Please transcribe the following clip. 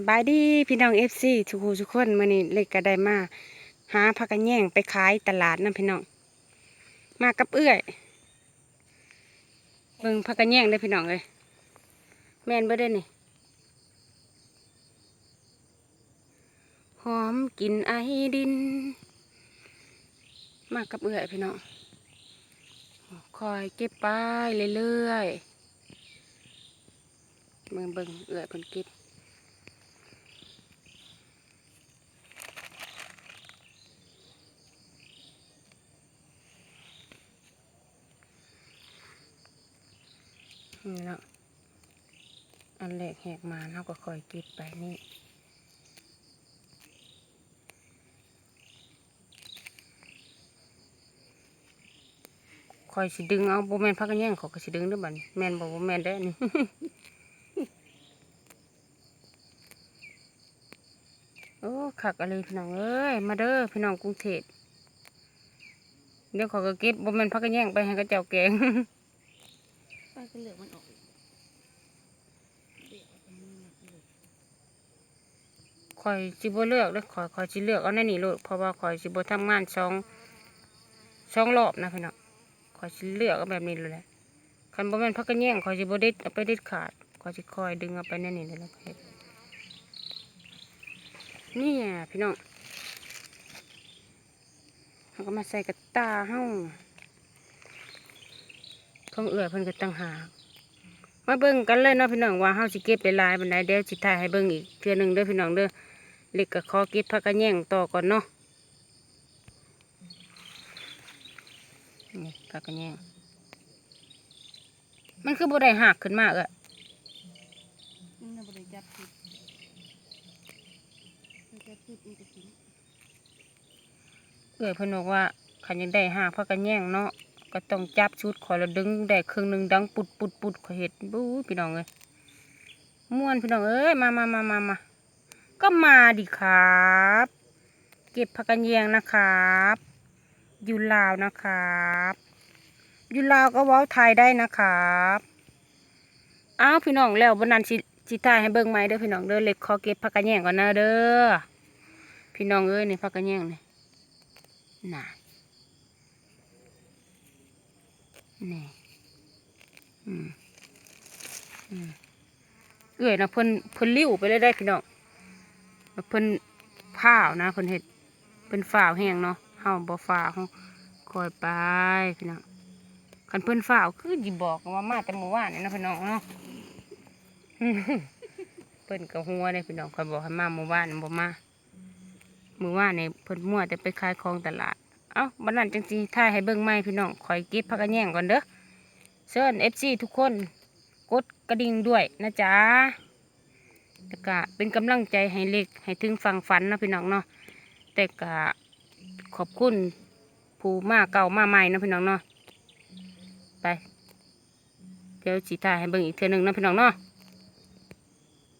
สบายดีพี่น้องเอฟซีทุกคนทุกคนมื่อนี้เล็กก็ได้มาหาผักกระแยงไปขายตลาดนะพี่น้องมากับเอื้อยเบิ่งผักกระแยงได้พี่น้องเลยแม่นบ่ได้นี่หอมกลินไอดิน มากับเอื้อยพี่น้องคอยเก็บไปเรื่อยๆเบิ่งเบิ่งเอื้อยเพิ่นเก็บ นี่เนาะอันแรกแหกมาเราก็คอยก็บไปนี่คอยสิดึงเอาโบแมนพักกันแย่งเขอก็สิดึงด้วยบันแมนบอกโบแมนได้นี่โอ้ขักอะไรพี่น้องเอ้ยมาเด้อพี่น้องกรุงเทพเดี๋ยวเขอก็เก็บโบแมนพักกันแย่งไปให้กระเจ้าแกง ป้าก็เหลือกมันออกอีกคอยสิบ่เลือกเลยคอยคอยสิเลือกเอาในนี่โลดเพราะว่าคอยสิบ่ทำงานสองสองรอบนะพี่น้องคอยสิเลือกเอาแบบนี้เลยแหละคันบ่แม่นพักกันแย่งคอยสิบ่เด็ดเอาไปเด็ดขาดคอยสิคอยดึงเอาไปในนี่เลยแล้วเฮ็ดนี่พี่น้องเราก็มาใส่กระตาเฮา ของเอื้อยเพิ่นก็ตั้งหากมาเบิ่งกันเลยเนาะพี่น้องว่าเฮาสิเก็บหลายๆบันไดเดี๋ยวสิถ่ายให้เบิ่งอีกเทื่อหนึงเด้อพี่น้องเด้อเล็กก็ขอเก็บผักกระแยงต่อก่อนเนาะนี่ผักกระแยงมันคือบ่ได้หักขึ้นมาเอะมันน่ะบ่ได้จับผิดมันจับผิดมันก็กินเอ้ยเพิ่นบอกว่าขันยังได้หักผักกระแยงเนาะ ก็ต้องจับชุดขอยแล้วดึงได้ครึ่งหนึ่งดังปุดปุดปุดขอยเห็ดบู๊พี่น้องเอ้ยม่วนพี่น้องเอ้ยมามามามามาก็มาดิครับ เก็บผักกระแยงนะครับ อยู่ลาวนะครับ อยู่ลาวก็ว้าไทยได้นะครับอ้าวพี่น้องแล้วบนนั้นสิสิถ่ายให้เบิ่งไหมเด้อพี่น้องเด้อเล็กขอเก็บผักกระแยงก่อนนะเด้อพี่น้องเอ้ยนี่ผักกระแยงนี่น่ะ นี่อืมอืมเอ้ยนะเพิ่นเพิ่นลิ้วไปเลยได้พี่น้องเพิ่นผ้าวนะเพิ่นเฮ็ดเป็นฝ่าวแห้งเนาะเฮาบ่ฝ่าวเฮาคอยไปพี่น้องคันเพิ่นฝ่าวคือสิบอกว่ามาแต่เมื่อวานนี่นะพี่น้องเนาะเพิ่นก็หัวเลยพี่น้องคอยบอกให้มาเมื่อวานบ่มาเมื่อวานนี่เพิ่นมั่วแต่ไปขายของตลาด เอ้าบัดนั้นจังสิถ่ายให้เบิ่งใหม่พี่น้องคอยเก็บผักกระแย่งก่อนเด้อเชิญ FC ทุกคนกดกระดิ่งด้วยนะจ๊ะแล้วก็เป็นกำลังใจให้เล็กให้ถึงฝั่งฝันนะพี่น้องเนาะแต่ก็ขอบคุณผู้มาเก่ามาใหม่นะพี่น้องเนาะไปเดี๋ยวสีถ่ายให้เบิ่งอีกเทื่อนึงนะพี่น้องเนาะ